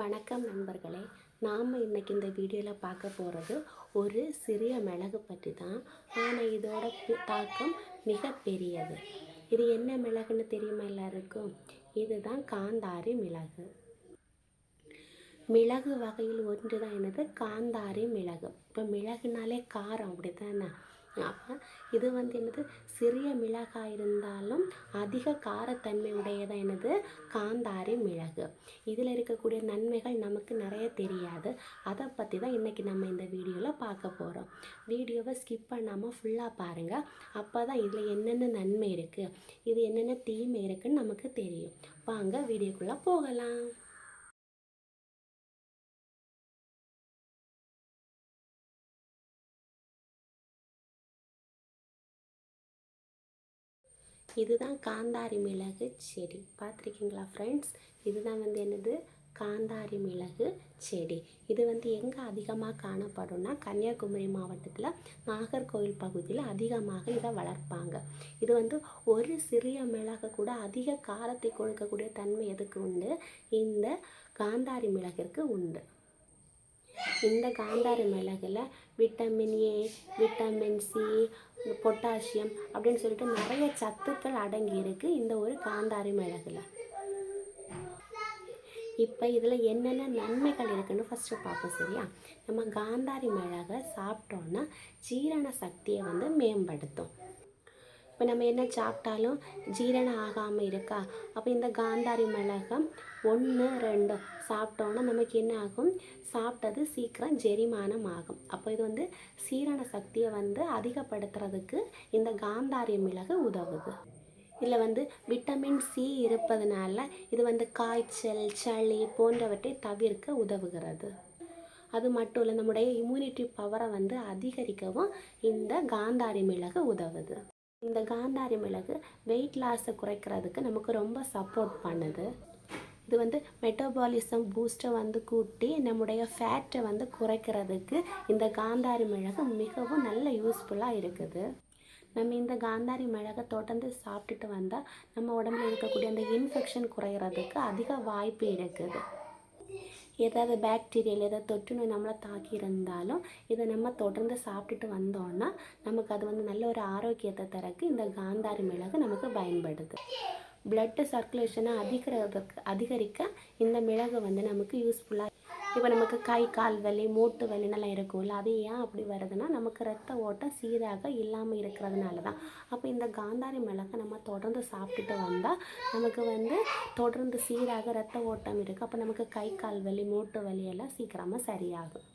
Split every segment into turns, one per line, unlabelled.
வணக்கம் நண்பர்களே நாம் இன்றைக்கி இந்த வீடியோவில் பார்க்க போகிறது ஒரு சிறிய மிளகு பற்றி தான். ஆனால் இதோட தாக்கம் மிக பெரியது. இது என்ன மிளகுன்னு தெரியுமா எல்லாருக்கும்? இதுதான் காந்தாரி மிளகு. மிளகு வகையில் ஒன்று தான் என்னது? காந்தாரி மிளகு. இப்போ மிளகுனாலே காரம் அப்படி தானே அப்போ இது வந்து என்னது? சிறிய மிளகாய் இருந்தாலும் அதிக காரத்தன்மை உடையதான் என்னது? காந்தாரி மிளகு. இதில் இருக்கக்கூடிய நன்மைகள் நமக்கு நிறைய தெரியாது. அதை பற்றி தான் இன்றைக்கி நம்ம இந்த வீடியோவில் பார்க்க போகிறோம் வீடியோவை ஸ்கிப் பண்ணாமல் ஃபுல்லாக பாருங்கள் அப்போ தான் இதில் என்னென்ன நன்மை இருக்குது இது என்னென்ன தீமை இருக்குன்னு நமக்கு தெரியும். வாங்க வீடியோக்குள்ளே போகலாம். இதுதான் காந்தாரி மிளகு செடி. பார்த்துருக்கீங்களா ஃப்ரெண்ட்ஸ் இதுதான் வந்து என்னது? காந்தாரி மிளகு செடி. இது வந்து எங்கே அதிகமாக காணப்படும்னா கன்னியாகுமரி மாவட்டத்தில் நாகர்கோவில் பகுதியில் அதிகமாக இதை வளர்ப்பாங்க. இது வந்து ஒரு சிறிய மிளகு கூட அதிக காரத்தை கொடுக்கக்கூடிய தன்மை எதுக்கு உண்டு? இந்த காந்தாரி மிளகிற்கு உண்டு. இந்த காந்தாரி மிளகில் vitamin A vitamin C potassium அப்படின்னு சொல்லிட்டு நிறைய சத்துக்கள் அடங்கி இருக்குது இந்த ஒரு காந்தாரி மிளகில். இப்போ இதில் என்னென்ன நன்மைகள் இருக்குதுன்னு ஃபஸ்ட்டு பார்ப்போம் சரியா? நம்ம காந்தாரி மிளகை சாப்பிட்டோன்னா ஜீரண சக்தியை வந்து மேம்படுத்தும். இப்போ நம்ம என்ன சாப்பிட்டாலும் ஜீரணம் ஆகாமல் இருக்கா? அப்போ இந்த காந்தாரி மிளகம் ஒன்று ரெண்டு சாப்பிட்டோன்னா நமக்கு என்ன ஆகும்? சாப்பிட்டது சீக்கிரம் ஜெரிமானம் ஆகும் அப்போ இது வந்து சீரண சக்தியை வந்து அதிகப்படுத்துறதுக்கு இந்த காந்தாரி மிளகு உதவுது. இதில் வந்து விட்டமின் சி இருப்பதனால இது வந்து காய்ச்சல் சளி போன்றவற்றை தவிர்க்க உதவுகிறது. அது மட்டும் இல்லை நம்முடைய இம்யூனிட்டி பவரை வந்து அதிகரிக்கவும் இந்த காந்தாரி மிளகு உதவுது. இந்த காந்தாரி மிளகு வெயிட் லாஸை குறைக்கிறதுக்கு நமக்கு ரொம்ப சப்போர்ட் பண்ணுது. இது வந்து மெட்டபாலிசம் பூஸ்ட்டை வந்து கூட்டி நம்முடைய ஃபேட்டை வந்து குறைக்கிறதுக்கு இந்த காந்தாரி மிளகு மிகவும் நல்ல யூஸ்ஃபுல்லாக இருக்குது. நம்ம இந்த காந்தாரி மிளகை தொடர்ந்து சாப்பிட்டுட்டு வந்தால் நம்ம உடம்புல இருக்கக்கூடிய அந்த இன்ஃபெக்ஷன் குறையிறதுக்கு அதிக வாய்ப்பு இருக்குது. ஏதாவது பேக்டீரியல் ஏதாவது தொற்று நோய் நம்மளை தாக்கி இருந்தாலும் இதை நம்ம தொடர்ந்து சாப்பிட்டுட்டு வந்தோம்னா நமக்கு அது வந்து நல்ல ஒரு ஆரோக்கியத்தை தரக்கு. இந்த காந்தாரி மிளகு நமக்கு பயன்படுது. பிளட்டு சர்க்குலேஷனை அதிகரிக்கிறதுக்கு அதிகரிக்க இந்த மிளகு வந்து நமக்கு யூஸ்ஃபுல்லாக இப்போ நமக்கு கை கால் வலி மூட்டு வலினெல்லாம் இருக்கும்ல அது ஏன் அப்படி வருதுன்னா நமக்கு ரத்த ஓட்டம் சீராக இல்லாமல் இருக்கிறதுனால தான் அப்போ இந்த காந்தாரி மிளகை நம்ம தொடர்ந்து சாப்பிட்டுட்டு வந்தால் நமக்கு வந்து தொடர்ந்து சீராக ரத்த ஓட்டம் இருக்குது அப்போ நமக்கு கை கால் வலி மூட்டு வலி எல்லாம் சீக்கிரமாக சரியாகும்.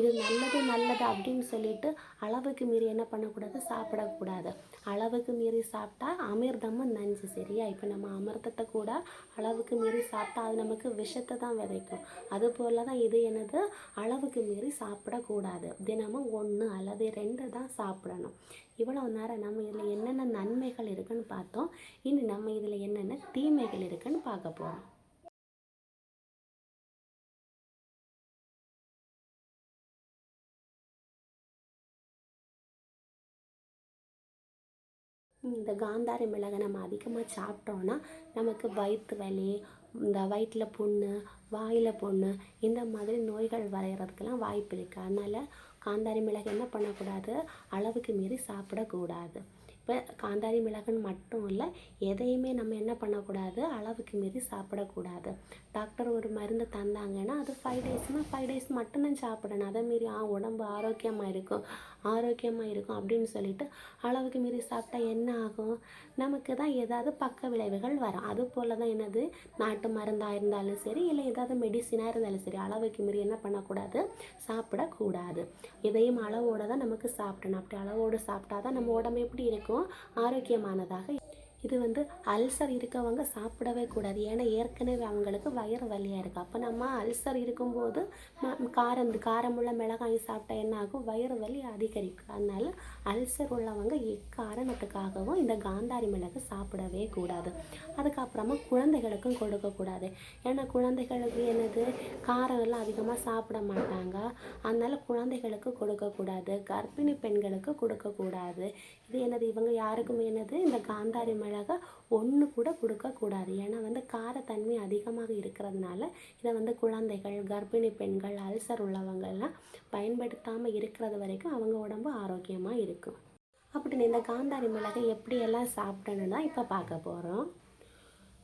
இது நல்லது நல்லது அப்படின்னு சொல்லிட்டு அளவுக்கு மீறி என்ன பண்ணக்கூடாது? சாப்பிடக்கூடாது. அளவுக்கு மீறி சாப்பிட்டா அமிர்தமும் நஞ்சு சரியா? இப்போ நம்ம அமிர்தத்தை கூட அளவுக்கு மீறி சாப்பிட்டா அது நமக்கு விஷத்தை தான் விதைக்கும். அதுபோல் தான் இது என்னது? அளவுக்கு மீறி சாப்பிடக்கூடாது. தினமும் ஒன்று அல்லது ரெண்டு தான் சாப்பிடணும். இவ்வளோ நேரம் நம்ம இதில் என்னென்ன நன்மைகள் இருக்குதுன்னு பார்த்தோம். இனி நம்ம இதில் என்னென்ன தீமைகள் இருக்குன்னு பார்க்க போகிறோம் இந்த காந்தாரி மிளகை நம்ம அதிகமாக சாப்பிட்டோன்னா நமக்கு வயிற்று வலி இந்த வயிற்றில் புண்ணு வாயில் புண்ணு இந்த மாதிரி நோய்கள் வரைகிறதுக்கெல்லாம் வாய்ப்பு இருக்குது அதனால் காந்தாரி மிளகு என்ன பண்ணக்கூடாது? அளவுக்கு மீறி சாப்பிடக்கூடாது. இப்போ காந்தாரி மிளகுன்னு மட்டும் இல்லை எதையுமே நம்ம என்ன பண்ணக்கூடாது? அளவுக்கு மீறி சாப்பிடக்கூடாது. டாக்டர் ஒரு மருந்து தந்தாங்கன்னா அது ஃபைவ் டேஸ்னால் ஃபைவ் டேஸ் மட்டும்தான் சாப்பிடணும். அதை மீறி ஆ உடம்பு ஆரோக்கியமாக இருக்கும் ஆரோக்கியமாக இருக்கும் அப்படின்னு சொல்லிட்டு அளவுக்கு மீறி சாப்பிட்டா என்ன ஆகும்? நமக்கு தான் ஏதாவது பக்க விளைவுகள் வரும். அது போல் தான் என்னது? நாட்டு மருந்தாக இருந்தாலும் சரி இல்லை ஏதாவது மெடிசினாக இருந்தாலும் சரி அளவுக்கு மீறி என்ன பண்ணக்கூடாது? சாப்பிடக்கூடாது. இதையும் அளவோடு தான் நமக்கு சாப்பிடணும். அப்படி அளவோடு சாப்பிட்டா தான் நம்ம உடம்பு எப்படி இருக்கும் ஆரோக்கியமானதாக இது வந்து அல்சர் இருக்கவங்க சாப்பிடவே கூடாது. ஏன்னா ஏற்கனவே அவங்களுக்கு வயிறு வலியாக இருக்குது அப்போ நம்ம அல்சர் இருக்கும்போது ம- காரம் காரமுள்ள மிளகாய் சாப்பிட்டா என்ன ஆகும்? வயிறு வலி அதிகரிக்கும். அதனால் அல்சர் உள்ளவங்க எக்காரணத்துக்காகவும் இந்த காந்தாரி மிளகு சாப்பிடவே கூடாது. அதுக்கப்புறமா குழந்தைகளுக்கும் கொடுக்கக்கூடாது ஏன்னா குழந்தைகளுக்கு என்னது? காரம் எல்லாம் அதிகமாக சாப்பிட மாட்டாங்க. அதனால் குழந்தைகளுக்கு கொடுக்கக்கூடாது கர்ப்பிணி பெண்களுக்கு கொடுக்கக்கூடாது இது என்னது? இவங்க யாருக்குமே என்னது? இந்த காந்தாரி மிளகு மிளகா ஒன்று கூட கொடுக்கக்கூடாது ஏன்னா வந்து காரத்தன்மை அதிகமாக இருக்கிறதுனால இதை வந்து குழந்தைகள் கர்ப்பிணி பெண்கள் அல்சர் உள்ளவங்கள்லாம் பயன்படுத்தாமல் இருக்கிறது வரைக்கும் அவங்க உடம்பு ஆரோக்கியமாக இருக்கும். அப்படின்னு இந்த காந்தாரி மிளகை எப்படியெல்லாம் சாப்பிடணுன்னா இப்போ பார்க்க போகிறோம்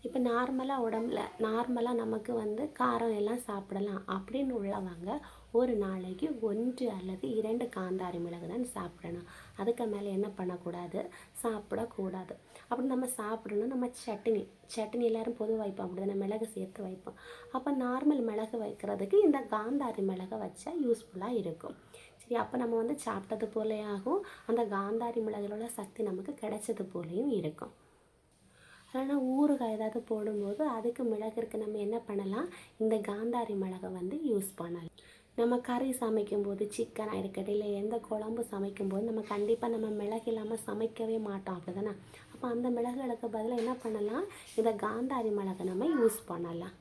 இப்போ நார்மலாக உடம்புல நார்மலாக நமக்கு வந்து காரம் எல்லாம் சாப்பிடலாம் அப்படின்னு உள்ளவங்க ஒரு நாளைக்கு ஒன்று அல்லது இரண்டு காந்தாரி மிளகு தான் சாப்பிடணும். அதுக்கு மேலே என்ன பண்ணக்கூடாது? சாப்பிடக்கூடாது. அப்படி நம்ம சாப்பிடணும். நம்ம சட்னி சட்னி எல்லாரும் பொதுவாக வைப்போம் அப்படி தானே? மிளகு சேர்த்து வைப்போம். அப்போ நார்மல் மிளகு வைக்கிறதுக்கு இந்த காந்தாரி மிளகை வச்சா யூஸ்ஃபுல்லாக இருக்கும். சரி அப்போ நம்ம வந்து சாப்பிட்டது போலேயாகும் அந்த காந்தாரி மிளகுல சக்தி நமக்கு கிடைச்சது போலேயும் இருக்கும். ஆனால் ஊறுகாய் ஏதாவது போடும்போது அதுக்கு மிளகுக்கு நம்ம என்ன பண்ணலாம்? இந்த காந்தாரி மிளகை வந்து யூஸ் பண்ணலாம். நம்ம கறி சமைக்கும்போது சிக்கனாக இருக்கட்டும் இல்லை எந்த குழம்பு சமைக்கும்போது நம்ம கண்டிப்பாக நம்ம மிளகு இல்லாமல் சமைக்கவே மாட்டோம் அப்படி தானே அப்போ அந்த மிளகுகளுக்கு பதிலாக என்ன பண்ணலாம்? இந்த காந்தாரி மிளகை நம்ம யூஸ் பண்ணலாம்.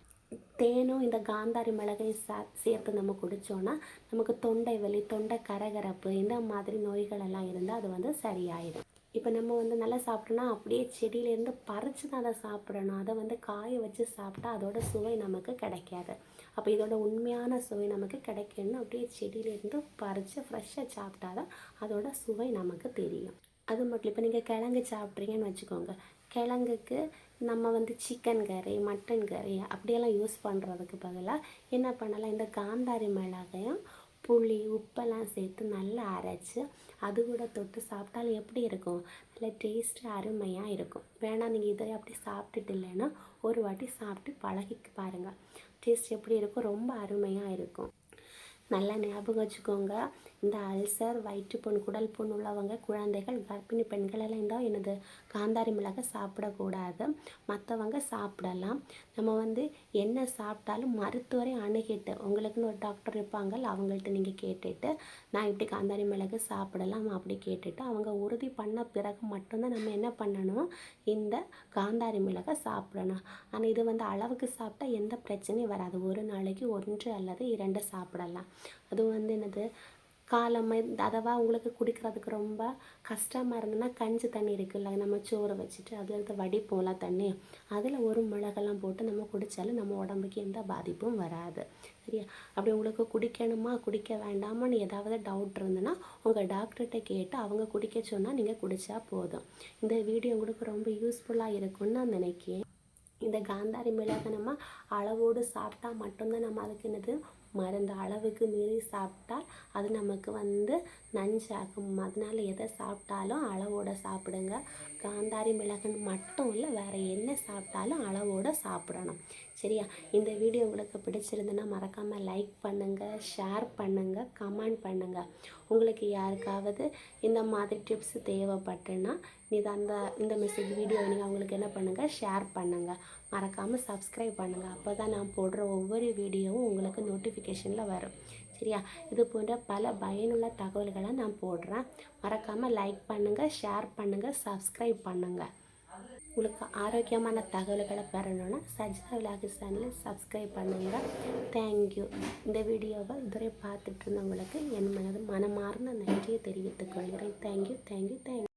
தேனும் இந்த காந்தாரி மிளகையும் சா சேர்த்து நம்ம குடித்தோன்னா நமக்கு தொண்டை வலி தொண்டை கரகரப்பு இந்த மாதிரி நோய்கள் எல்லாம் இருந்தால் அது வந்து சரியாயிடும். இப்போ நம்ம வந்து நல்லா சாப்பிட்டோன்னா அப்படியே செடியிலேருந்து பறித்து தான் அதை சாப்பிடணும். அதை வந்து காய வச்சு சாப்பிட்டா அதோட சுவை நமக்கு கிடைக்காது. அப்போ இதோட உண்மையான சுவை நமக்கு கிடைக்கணும்னு அப்படியே செடியிலேருந்து பறித்து ஃப்ரெஷ்ஷாக சாப்பிட்டா தான் அதோட சுவை நமக்கு தெரியும். அது மட்டும் இப்போ நீங்கள் கிழங்கு சாப்பிட்றீங்கன்னு வச்சுக்கோங்க. கிழங்குக்கு நம்ம வந்து சிக்கன் கறி மட்டன் கறி அப்படியெல்லாம் யூஸ் பண்ணுறதுக்கு பதிலாக என்ன பண்ணலாம்? இந்த காந்தாரி மிளகையும் புளி உப்பெல்லாம் சேர்த்து நல்லா அரைச்சி அது கூட தொட்டு சாப்பிட்டாலும் எப்படி இருக்கும்? நல்ல டேஸ்ட்டு அருமையாக இருக்கும். வேணாம் நீங்கள் இதை அப்படி சாப்பிட்டுட்டு இல்லைன்னா ஒரு வாட்டி சாப்பிட்டு பழகிக்கு பாருங்கள் டேஸ்ட் எப்படி இருக்கும்? ரொம்ப அருமையாக இருக்கும். நல்லா ஞாபகம் வச்சுக்கோங்க. இந்த அல்சர் வயிற்றுப்புண் குடல் புண் உள்ளவங்க குழந்தைகள் கர்ப்பிணி பெண்கள் எல்லாம் இருந்தால் எனது காந்தாரி மிளகை சாப்பிடக்கூடாது. மற்றவங்க சாப்பிடலாம். நம்ம வந்து என்ன சாப்பிட்டாலும் மருத்துவரை அணுகிட்டு உங்களுக்குன்னு ஒரு டாக்டர் இருப்பாங்க அவங்கள்ட்ட நீங்கள் கேட்டுட்டு நான் இப்படி காந்தாரி மிளகு சாப்பிடலாம் அப்படி கேட்டுட்டு அவங்க உறுதி பண்ண பிறகு மட்டும்தான் நம்ம என்ன பண்ணணும்? இந்த காந்தாரி மிளகை சாப்பிடணும். ஆனால் இது வந்து அளவுக்கு சாப்பிட்டா எந்த பிரச்சனையும் வராது. ஒரு நாளைக்கு ஒன்று அல்லது இரண்டு சாப்பிடலாம். அதுவும் வந்து என்னது? காலம் அதவா உங்களுக்கு குடிக்கிறதுக்கு ரொம்ப கஷ்டமாக இருந்ததுன்னா கஞ்சி தண்ணி இருக்குல்ல நம்ம சோறு வச்சுட்டு அதில் இருந்து வடிப்போம்ல தண்ணி. அதில் ஒரு மிளகெல்லாம் போட்டு நம்ம குடித்தாலும் நம்ம உடம்புக்கு எந்த பாதிப்பும் வராது. சரியா? அப்படி உங்களுக்கு குடிக்கணுமா குடிக்க வேண்டாமான்னு ஏதாவது டவுட் இருந்ததுன்னா உங்கள் டாக்டர்கிட்ட கேட்டு அவங்க குடிக்க சொன்னால் நீங்கள் குடித்தா போதும். இந்த வீடியோ உங்களுக்கு ரொம்ப யூஸ்ஃபுல்லாக இருக்கும்னு நான் நினைக்கிறேன். இந்த காந்தாரி மிளகை நம்ம அளவோடு சாப்பிட்டா மட்டும்தான் நம்ம அதுக்கு என்னது மருந்து அளவுக்கு மீறி சாப்பிட்டால் அது நமக்கு வந்து நஞ்சாகும். அதனால் எதை சாப்பிட்டாலும் அளவோடு சாப்பிடுங்க. காந்தாரி மிளகுன்னு மட்டும் இல்லை வேறு என்ன சாப்பிட்டாலும் அளவோடு சாப்பிடணும். சரியா? இந்த வீடியோ உங்களுக்கு பிடிச்சிருந்துன்னா மறக்காமல் லைக் பண்ணுங்கள் ஷேர் பண்ணுங்கள் கமெண்ட் பண்ணுங்கள் உங்களுக்கு யாருக்காவது இந்த மாதிரி டிப்ஸ் தேவைப்பட்டுன்னா இது அந்த இந்த மெசேஜ் வீடியோ நீங்கள் அவங்களுக்கு என்ன பண்ணுங்கள் ஷேர் பண்ணுங்கள் மறக்காமல் சப்ஸ்கிரைப் பண்ணுங்கள் அப்போ தான் நான் போடுற ஒவ்வொரு வீடியோவும் உங்களுக்கு நோட்டிஃபிகேஷனில் வரும். சரியா? இது போன்ற பல பயனுள்ள தகவல்களை நான் போடுறேன். மறக்காமல் லைக் பண்ணுங்கள் ஷேர் பண்ணுங்கள் சப்ஸ்கிரைப் பண்ணுங்கள் உங்களுக்கு ஆரோக்கியமான தகவல்களை பெறணும்னா சஜிதா விலாகி சேனலை சப்ஸ்கிரைப் பண்ணுங்கள் தேங்க்யூ இந்த வீடியோவை இதுவரை பார்த்துட்டு இருந்தவங்களுக்கு என் மனது மனமார்ந்த நன்றியை தெரிவித்துக் கொள்கிறேன். Thank you thank you thank you